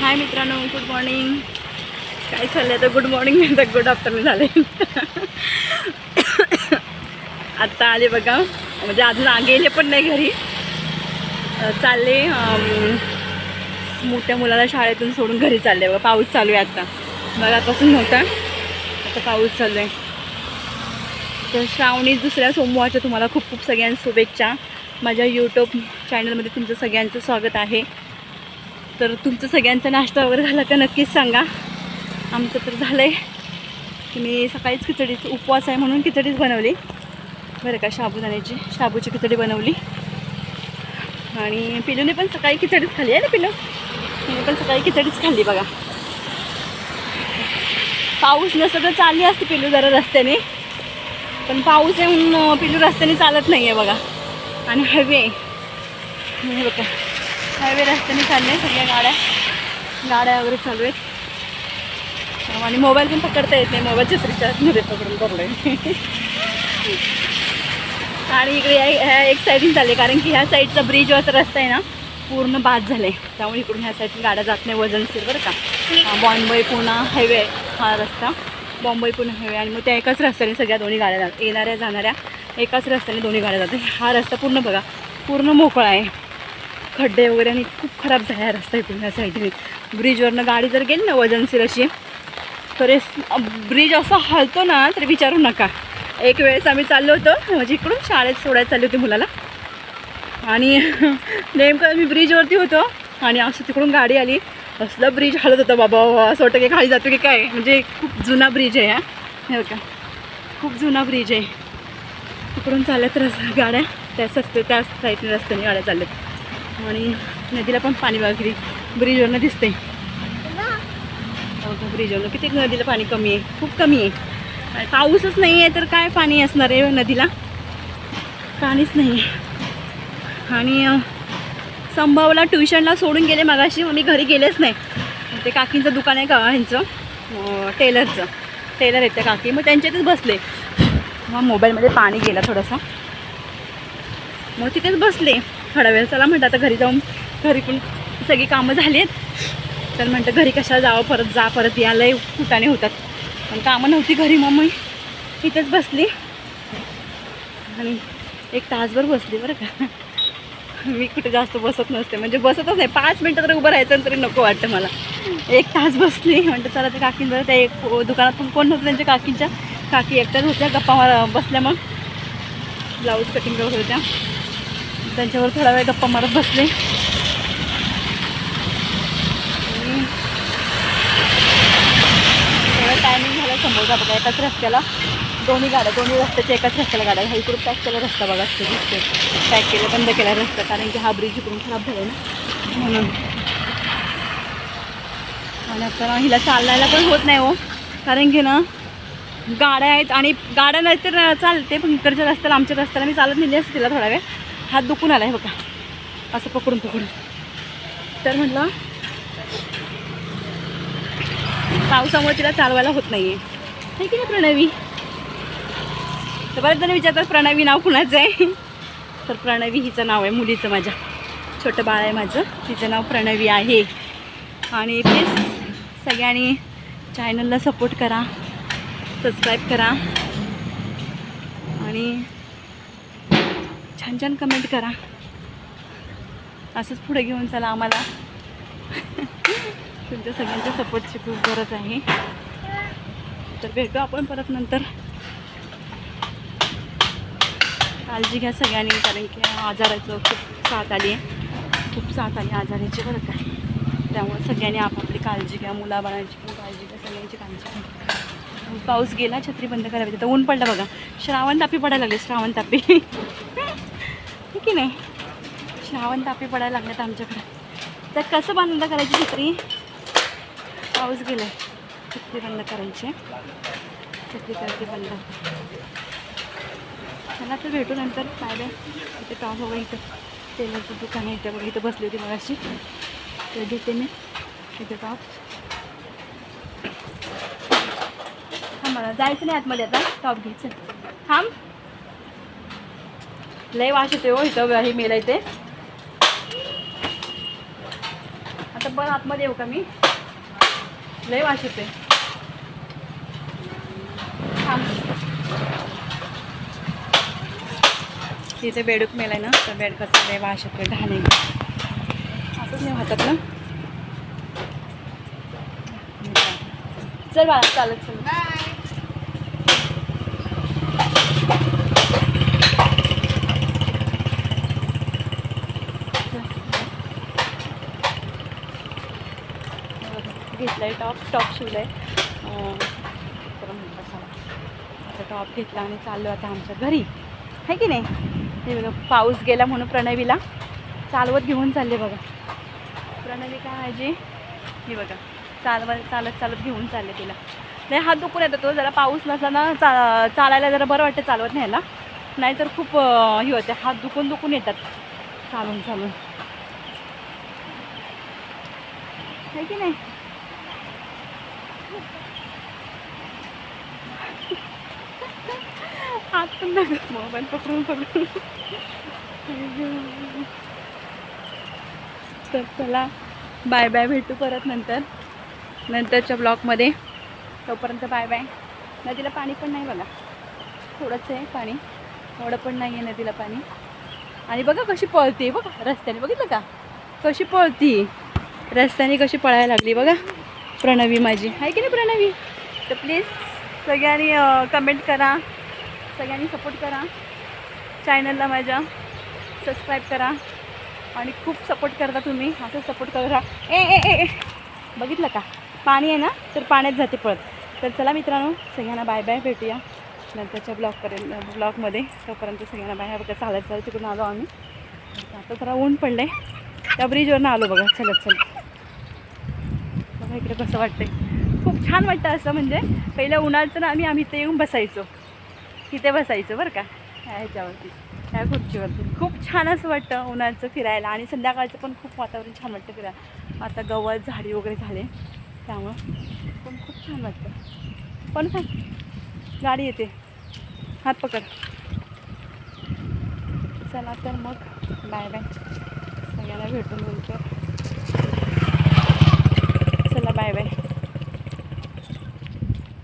हाय मित्रांनो good morning काय चाललंय तर गुड मॉर्निंग तर गुड आफ्टरनून झाले आत्ता आले बघा. म्हणजे अजून आगेले गेले पण नाही घरी. चालले मोठ्या मुलाला शाळेतून सोडून घरी चालले बघा. पाऊस चालू आहे आत्ता मगापासून नव्हता आता पाऊस चालू आहे. तर श्रावणी दुसऱ्या सोमवारच्या तुम्हाला खूप खूप सगळ्यांना शुभेच्छा. माझ्या यूट्यूब चॅनलमध्ये तुमचं सगळ्यांचं स्वागत आहे. तर तुमचं सगळ्यांचा नाश्ता वगैरे झाला का नक्कीच सांगा. आमचं तर झालं आहे की मी सकाळीच खिचडीच उपवास आहे म्हणून खिचडीच बनवली. बरं का शाबूदाण्याची शाबूची खिचडी बनवली. आणि पिलूने पण सकाळी खिचडीच खाली आहे ना पिलू? तिने पण सकाळी खिचडीच खाल्ली बघा. पाऊस नसतं तर चालली असते पिलू जरा रस्त्याने. पण पाऊस येऊन पिलू रस्त्याने चालत नाही आहे बघा. आणि हवी. आहे बघा. हायवे रस्त्याने चालले सगळ्या गाड्या. गाड्या वगैरे चालू आहेत. आणि मोबाईल पण पकडता येत नाही मोबाईल रिचार्ज आतमध्ये पकडून पकडले आणि इकडे या- ह्या एक साईडने चालले कारण की ह्या साईडचा ब्रिज असा रस्ता आहे ना पूर्ण बाद झाला आहे त्यामुळे इकडून ह्या साईडून गाड्या जात नाही वजनशील बरं का. बॉम्बई बॉम्बे पुणा हायवे हा रस्ता. बॉम्बे पुणे हायवे आणि मग त्या एकाच रस्त्याने सगळ्या दोन्ही गाड्या जातात. येणाऱ्या जाणाऱ्या एकाच रस्त्याने दोन्ही गाड्या जातात. हा रस्ता पूर्ण बघा पूर्ण मोकळा आहे. खड्डे वगैरे आणि खूप खराब झाला रस्ता इकडून ह्या साईडने ब्रिजवरनं गाडी जर गेली ना वजनशीर अशी तर ब्रिज असा हलतो ना तर विचारू नका. एक वेळेस आम्ही चाललो होतो म्हणजे इकडून शाळेत सोडायला चालली होती मुलाला. आणि नेमकं मी ब्रिजवरती होतो आणि असं तिकडून गाडी आली. असलं ब्रिज हलत होतं बाबा असं वाटतं की खाली जातो की काय. म्हणजे खूप जुना ब्रिज आहे हा. हे का खूप जुना ब्रिज आहे. तिकडून चालत रस गाड्या त्याच सस्ते त्याच साईडने रस्त्याने गाड्या चालल्या. आणि नदीला पण पाणी किती ब्रिजवरनं दिसते ब्रिजवरनं किती नदीला पाणी कमी आहे. खूप कमी आहे. पाऊसच नाही आहे तर काय पाणी असणार आहे नदीला? पाणीच नाही आहे आणि संभावला ट्युशनला सोडून गेले मागाशी. मग मी घरी गेलेच नाही. ते काकींचं दुकान आहे का ह्यांचं? टेलरचं. टेलर आहेत त्या काकी. मग त्यांच्यातच बसले. मग मोबाईलमध्ये पाणी गेलं थोडंसं. मग तिथेच बसले. थोडा वेळ चला म्हणतं आता घरी जाऊन घरी पण सगळी कामं झाली आहेत तर म्हणतं घरी कशाला जावं? परत जा परत या. लय कुटाने होतात. पण कामं नव्हती घरी मग मी इथेच बसली. आणि एक तासभर बसली बरं का. मी कुठे जास्त बसत नसते. म्हणजे बसतच नाही. पाच मिनटं तरी उभं राहायचं तरी नको वाटतं मला. एक तास बसली. म्हणतं चला ते काकींवर त्या एक दुकानात पण कोण नव्हतं त्यांच्या काकींच्या. काकी एकट्याच होत्या. गप्पा बसल्या मग. ब्लाऊज कटिंग करत होत्या. त्यांच्यावर थोडा वेळ गप्पा मारत बसले. आणि टायमिंग झालं समोरचा बघा एकाच रस्त्याला. दोन्ही गाड्या दोन्ही रस्त्याच्या एकाच रस्त्याला गाड्या हा इकडून पॅक केला रस्ता बघा असतो दिसते पॅक केलं बंद केला रस्ता कारण की हा ब्रिज इकडून खराब झाला ना. म्हणून. आणि आता हिला चालायला पण होत नाही हो. कारण की ना गाड्या आहेत आणि गाड्या नाही तर चालते पण इकडच्या रस्त्याला आमच्या रस्त्याला मी चालत नेली असते तिला थोडा वेळ. हात दुखून आला आहे बघा. असं पकडून पकडून. तर म्हटलं पावसामुळे तिला चालवायला होत नाही आहे की नाही प्रणवी? तर बरेच जण विचारतात प्रणवी नाव कुणाचं आहे? तर प्रणवी हिचं नाव आहे मुलीचं माझ्या. छोटं बाळ आहे माझं. तिचं नाव प्रणवी आहे. आणि प्लीज सगळ्यांनी चॅनलला सपोर्ट करा. सबस्क्राईब करा. आणि छान छान कमेंट करा. असंच पुढे घेऊन चला आम्हाला. तुमच्या सगळ्यांच्या सपोर्टची खूप गरज आहे. तर भेटू आपण परत नंतर. काळजी घ्या सगळ्यांनी कारण की आजाराचं खूप साथ आली आहे खूप साथ आली आजाराची बरं काय त्यामुळे सगळ्यांनी आपापली काळजी घ्या मुलाबाळांची पण काळजी घ्या सगळ्यांची काळजी घ्या. पाऊस गेला छत्री बंद करावी. तर ऊन पडलं बघा. श्रावण तापी पडायला लागले श्रावण तापी. की नाही? श्रावण तापी पडायला लागल्यात आमच्याकडे. तर कसं बंद करायची छत्री पाऊस गेलाय. छत्री बंद करायची. छत्री करायची बंद. चला तर भेटू नंतर. बाय इथे टॉप हवं इथं. तेलाचं दुकान आहे इथं. बघा इथं बसली होती मगाशी. तर घेते मी. इथे टॉप. थांब मला. जायचं नाही आतमध्ये आता. टॉप घ्यायचं. थांब. लय वाश येते हो इथं हे मेलं इथे. आता पण आतमध्ये येऊ का मी? लय वास येते तिथे बेडूक मेलाय ना तर बेडकाचा लय वास येतोय घाणे असंच नाही हातात ना? चल बाळा चालत चल घेतलाय टॉप टॉप शिवला आहे. तर म्हणलं चला आता टॉप घेतला आणि चाललो आता आमच्या घरी. आहे की नाही? हे बघा पाऊस गेला म्हणून प्रणवीला चालवत घेऊन चालले बघा. प्रणवी काय आजी ही बघा चालवत चालत चालत घेऊन चालले तिला. नाही हात दुखून येतो तो जरा पाऊस नसला ना चा चालायला जरा बरं वाटतं चालवत न्यायला. नाहीतर खूप हे होते हात दुखून दुखून येतात. चालून चालून. आहे की नाही? हात पण नका मोबाईल पकडून पकडून तर चला बाय बाय भेटू परत नंतर नंतरच्या ब्लॉकमध्ये तोपर्यंत बाय बाय नदीला पाणी पण नाही बघा. थोडंच आहे पाणी. एवढं पण नाही आहे नदीला पाणी. आणि बघा कशी पळते बघा रस्त्याने. बघितलं का? कशी पळती रस्त्याने कशी पळायला लागली बघा. प्रणवी माझी. आहे की नाही प्रणवी? तर प्लीज सगळ्यांनी कमेंट करा. सगळ्यांनी सपोर्ट करा. चॅनलला माझ्या. सबस्क्राईब करा. आणि खूप सपोर्ट करता तुम्ही. असं सपोर्ट करा. ए ए ए ए. बघितलं का? पाणी आहे ना? तर पाण्यात जाते पळत. तर चला मित्रांनो सगळ्यांना बाय बाय भेटूया. नंतरच्या ब्लॉगपर्यंत ब्लॉगमध्ये तोपर्यंत सगळ्यांना बाय बघा चालत चालत तिकडून आलो आम्ही. आता जरा ऊन पडलं आहे त्या ब्रिजवरनं आलो बघा. चलत चलत. बघा इकडे कसं वाटतंय. खूप छान वाटतं असं म्हणजे पहिल्या उन्हाळचं ना आम्ही आम्ही इथे येऊन बसायचो. तिथे बसायचं बरं का. ह्या ह्याच्यावरती ह्या खुर्चीवरती. खूप छान असं वाटतं उन्हाळचं फिरायला आणि संध्याकाळचं पण खूप वातावरण छान वाटतं फिरायला. आता गवत झाडी वगैरे झाले त्यामुळं पण खूप छान वाटतं. पण सांग गाडी येते. हात पकड. चला तर मग बाय बाय सगळ्यांना भेटून बोलतो. चला बाय बाय